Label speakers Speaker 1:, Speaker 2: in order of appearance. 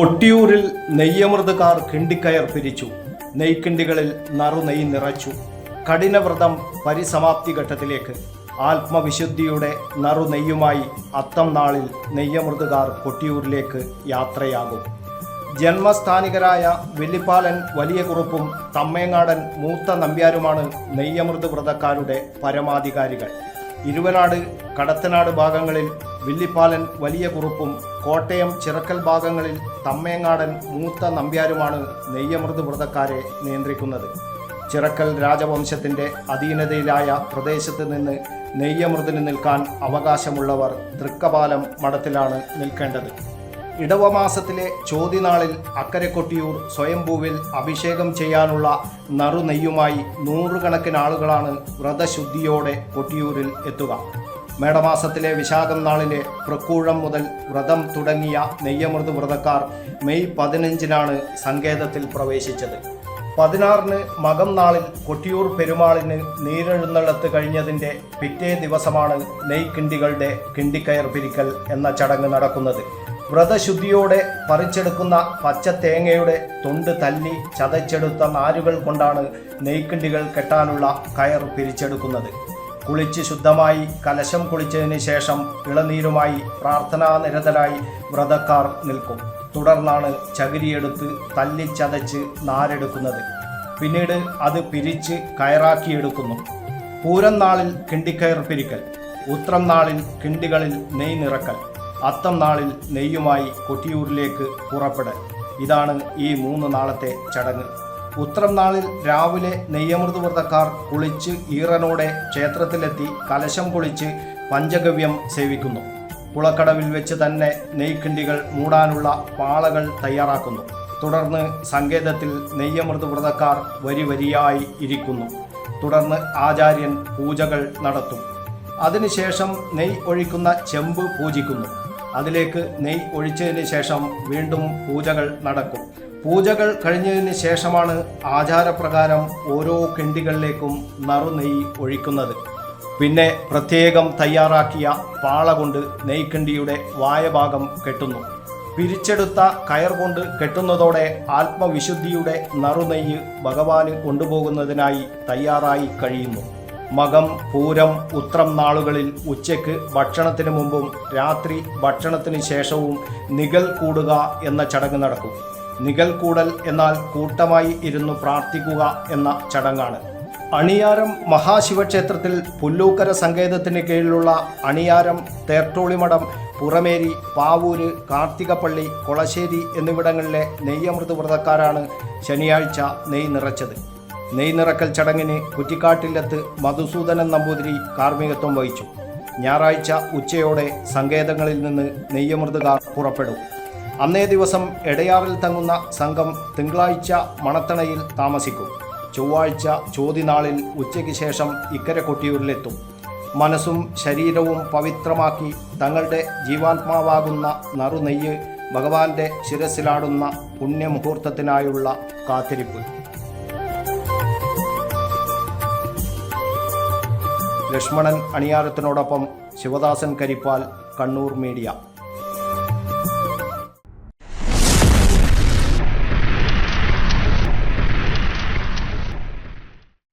Speaker 1: കൊട്ടിയൂരിൽ നെയ്യമൃതുകാർ കിണ്ടിക്കയർ പിരിച്ചു. നെയ്ക്കിണ്ടികളിൽ നറുനെയ് നിറച്ചു. കഠിനവ്രതം പരിസമാപ്തി ഘട്ടത്തിലേക്ക് ആത്മവിശുദ്ധിയുടെ നറുനെയ്യുമായി അത്തം നാളിൽ നെയ്യമൃതുകാർ കൊട്ടിയൂരിലേക്ക് യാത്രയാകും. ജന്മസ്ഥാനികരായ വെള്ളിപ്പാലൻ വലിയ കുറുപ്പും തമ്മേങ്ങാടൻ മൂത്ത നമ്പ്യാരുമാണ് നെയ്യമൃത് വ്രതക്കാരുടെ പരമാധികാരികൾ. ഇരുവനാട് കടത്തനാട് ഭാഗങ്ങളിൽ വില്ലിപ്പാലൻ വലിയ കുറുപ്പും കോട്ടയം ചിറക്കൽ ഭാഗങ്ങളിൽ തമ്മേങ്ങാടൻ മൂത്ത നമ്പ്യാരുമാണ് നെയ്യമൃത് വ്രതക്കാരെ നിയന്ത്രിക്കുന്നത്. ചിറക്കൽ രാജവംശത്തിന്റെ അധീനതയിലായ പ്രദേശത്ത് നിന്ന് നെയ്യമൃതിന് നിൽക്കാൻ അവകാശമുള്ളവർ തൃക്കപാലം മഠത്തിലാണ് നിൽക്കേണ്ടത്. ഇടവമാസത്തിലെ ചോതിനാളിൽ അക്കരെ കൊട്ടിയൂർ സ്വയംഭൂവിൽ അഭിഷേകം ചെയ്യാനുള്ള നറുനെയ്യുമായി നൂറുകണക്കിന് ആളുകളാണ് വ്രതശുദ്ധിയോടെ കൊട്ടിയൂരിൽ എത്തുക. മേടമാസത്തിലെ വിശാഖം നാളിലെ പ്രക്കൂഴം മുതൽ വ്രതം തുടങ്ങിയ നെയ്യമൃത് വ്രതക്കാർ മെയ് പതിനഞ്ചിനാണ് സങ്കേതത്തിൽ പ്രവേശിച്ചത്. പതിനാറിന് മകം നാളിൽ കൊട്ടിയൂർ പെരുമാളിന് നീരെഴുന്നള്ളത്ത് കഴിഞ്ഞതിന്റെ പിറ്റേ ദിവസമാണ് നെയ്ക്കിണ്ടികളുടെ കിണ്ടിക്കയർ പിരിക്കൽ എന്ന ചടങ്ങ് നടക്കുന്നത്. വ്രതശുദ്ധിയോടെ പറിച്ചെടുക്കുന്ന പച്ച തേങ്ങയുടെ തൊണ്ട് തല്ലി ചതച്ചെടുത്ത നാരുകൾ കൊണ്ടാണ് നെയ്ക്കിണ്ടികൾ കെട്ടാനുള്ള കയർ പിരിച്ചെടുക്കുന്നത്. കുളിച്ച് ശുദ്ധമായി കലശം കുളിച്ചതിന് ശേഷം ഇളനീരുമായി പ്രാർത്ഥനാ നിരതരായി വ്രതക്കാർ നിൽക്കും. തുടർന്നാണ് ചകിരിയെടുത്ത് തല്ലിച്ചതച്ച് നാരെടുക്കുന്നത്. പിന്നീട് അത് പിരിച്ച് കയറാക്കിയെടുക്കുന്നു. പൂരം നാളിൽ കിണ്ടിക്കയർ പിരിക്കൽ ഉത്രം നാളിൽ കിണ്ടികളിൽ നെയ് നിറക്കൽ അത്തം നാളിൽ നെയ്യുമായി കൊട്ടിയൂരിലേക്ക് പുറപ്പെടൽ. ഇതാണ് ഈ മൂന്ന് നാളത്തെ ചടങ്ങ്. ഉത്രം നാളിൽ രാവിലെ നെയ്യമൃത് കുളിച്ച് ഈറനോടെ ക്ഷേത്രത്തിലെത്തി കലശം കുളിച്ച് പഞ്ചഗവ്യം സേവിക്കുന്നു. കുളക്കടവിൽ വെച്ച് തന്നെ നെയ്ക്കിണ്ടികൾ മൂടാനുള്ള പാളകൾ തയ്യാറാക്കുന്നു. തുടർന്ന് സങ്കേതത്തിൽ നെയ്യമൃത് വ്രതക്കാർ വരി വരിയായി ഇരിക്കുന്നു. തുടർന്ന് ആചാര്യൻ പൂജകൾ നടത്തും. അതിനുശേഷം നെയ് ഒഴിക്കുന്ന ചെമ്പ് പൂജിക്കുന്നു. അതിലേക്ക് നെയ് ഒഴിച്ചതിന് ശേഷം വീണ്ടും പൂജകൾ നടക്കും. പൂജകൾ കഴിഞ്ഞതിന് ശേഷമാണ് ആചാരപ്രകാരം ഓരോ കിണ്ടികളിലേക്കും നറുനെയ്യ് ഒഴിക്കുന്നത്. പിന്നെ പ്രത്യേകം തയ്യാറാക്കിയ പാള കൊണ്ട് നെയ്ക്കിണ്ടിയുടെ വായഭാഗം കെട്ടുന്നു. പിരിച്ചെടുത്ത കയർ കൊണ്ട് കെട്ടുന്നതോടെ ആത്മവിശുദ്ധിയുടെ നറുനെയ്യ് ഭഗവാന് കൊണ്ടുപോകുന്നതിനായി തയ്യാറായി കഴിയുന്നു. മകം പൂരം ഉത്രം നാളുകളിൽ ഉച്ചയ്ക്ക് ഭക്ഷണത്തിന് മുമ്പും രാത്രി ഭക്ഷണത്തിന് ശേഷവും നികൽ കൂടുക എന്ന ചടങ്ങ് നടക്കും. നികൽ കൂടൽ എന്നാൽ കൂട്ടമായി ഇരുന്നു പ്രാർത്ഥിക്കുക എന്ന ചടങ്ങാണ്. അണിയാരം മഹാശിവക്ഷേത്രത്തിൽ പുല്ലൂക്കര സങ്കേതത്തിന് കീഴിലുള്ള അണിയാരം തേർട്ടോളിമഠം പുറമേരി പാവൂര് കാർത്തികപ്പള്ളി കൊളശ്ശേരി എന്നിവിടങ്ങളിലെ നെയ്യമൃത് വ്രതക്കാരാണ് ശനിയാഴ്ച നെയ് നിറച്ചത്. നെയ് നിറക്കൽ ചടങ്ങിന് കുറ്റിക്കാട്ടിലെത്ത് മധുസൂദനൻ നമ്പൂതിരി കാർമ്മികത്വം വഹിച്ചു. ഞായറാഴ്ച ഉച്ചയോടെ സങ്കേതങ്ങളിൽ നിന്ന് നെയ്യമൃതുകാർ പുറപ്പെടും. അന്നേ ദിവസം എടയാറിൽ തങ്ങുന്ന സംഘം തിങ്കളാഴ്ച മണത്തണയിൽ താമസിക്കും. ചൊവ്വാഴ്ച ചോതിനാളിൽ ഉച്ചയ്ക്ക് ശേഷം ഇക്കരെ കൊട്ടിയൂരിലെത്തും മനസ്സും ശരീരവും പവിത്രമാക്കി തങ്ങളുടെ ജീവാത്മാവാകുന്ന നറുനെയ്യ് ഭഗവാന്റെ ശിരസിലാടുന്ന പുണ്യമുഹൂർത്തത്തിനായുള്ള കാത്തിരിപ്പ്. ലക്ഷ്മണൻ അണിയാരത്തിനോടൊപ്പം ശിവദാസൻ കരിപ്പാൽ കണ്ണൂർ മീഡിയ.